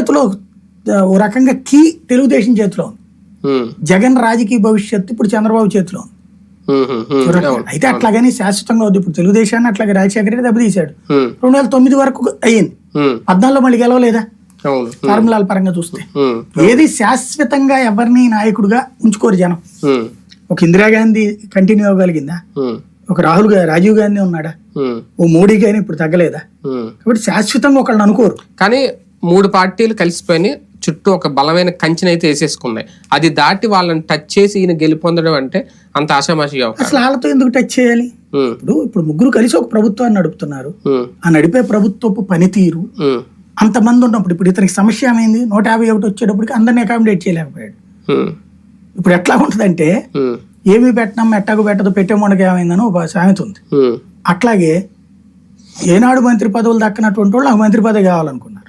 చేతిలో ఓ రకంగా కీ తెలుగుదేశం చేతిలో ఉంది. జగన్ రాజకీయ భవిష్యత్తు ఇప్పుడు చంద్రబాబు చేతిలో ఉంది. అయితే అట్లాగని శాశ్వతంగా వద్దు ఇప్పుడు తెలుగుదేశాన్ని అట్లాగే రాజశేఖర రెడ్డి దెబ్బతీశాడు. రెండు వేల తొమ్మిది వరకు అయ్యింది. పద్నాలుగులో మళ్ళీ గెలవలేదా? ఫార్ములాల పరంగా చూస్తే. ఏది శాశ్వతంగా ఎవరిని నాయకుడిగా ఉంచుకోరు జనం. ఒక ఇందిరాగాంధీ కంటిన్యూ అవ్వగలిగిందా? ఒక రాహుల్ రాజీవ్ గాంధీ ఉన్నాడా? ఓ మోడీ గానీ ఇప్పుడు తగ్గలేదా. కాబట్టి శాశ్వతంగా ఒకళ్ళని అనుకోరు. కానీ మూడు పార్టీలు కలిసిపోయి చుట్టూ ఒక బలమైన కంచెని అయితే వేసేసుకున్నాయి అది దాటి వాళ్ళని టచ్ చేసి ఈయన గెలుపొందడం అంటే అంత ఆశామాషి అసలు వాళ్ళతో ఎందుకు టచ్ చేయాలి? ఇప్పుడు ఇప్పుడు ముగ్గురు కలిసి ఒక ప్రభుత్వాన్ని నడుపుతున్నారు. ఆ నడిపే ప్రభుత్వపు పనితీరు అంతమంది ఉన్నప్పుడు ఇప్పుడు ఇతనికి సమస్య ఏమైంది నూట యాభై ఒకటి వచ్చేటప్పటికి అందరిని అకామిడేట్ చేయలేకపోయాడు. ఇప్పుడు ఎట్లా ఉంటుందంటే ఏమి పెట్టినాం ఎట్టకు పెట్టదు పెట్టే మొండకి ఏమైందని ఒక సామెత ఉంది. అట్లాగే ఏనాడు మంత్రి పదవులు దక్కనటువంటి వాళ్ళు నాకు మంత్రి పదవి కావాలనుకున్నారు.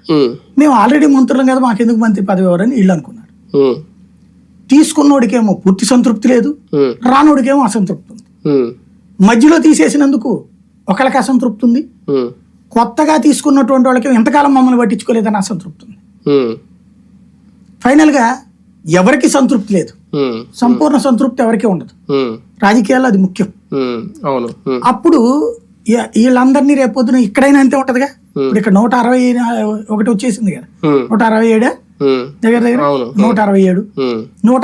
మేము ఆల్రెడీ మంత్రులం కదా మాకెందుకు మంత్రి పదవి ఎవరని వీళ్ళు అనుకున్నారు. తీసుకున్నోడికేమో పూర్తి సంతృప్తి లేదు రానోడికేమో అసంతృప్తి ఉంది. మధ్యలో తీసేసినందుకు ఒకళ్ళకి అసంతృప్తి ఉంది. కొత్తగా తీసుకున్నటువంటి వాళ్ళకి ఎంతకాలం మమ్మల్ని పట్టించుకోలేదని అసంతృప్తి ఉంది. ఫైనల్గా ఎవరికి సంతృప్తి లేదు? సంపూర్ణ సంతృప్తి ఎవరికీ ఉండదు. రాజకీయాల్లో అది ముఖ్యం. అప్పుడు వీళ్ళందరినీ రేపొద్దున ఇక్కడైనా అంతే ఉంటదిగా? ఇప్పుడు ఇక్కడ నూట అరవై ఒకటి వచ్చేసింది కదా. నూట అరవై ఏడా? దగ్గర దగ్గర నూట అరవై ఏడు. నూట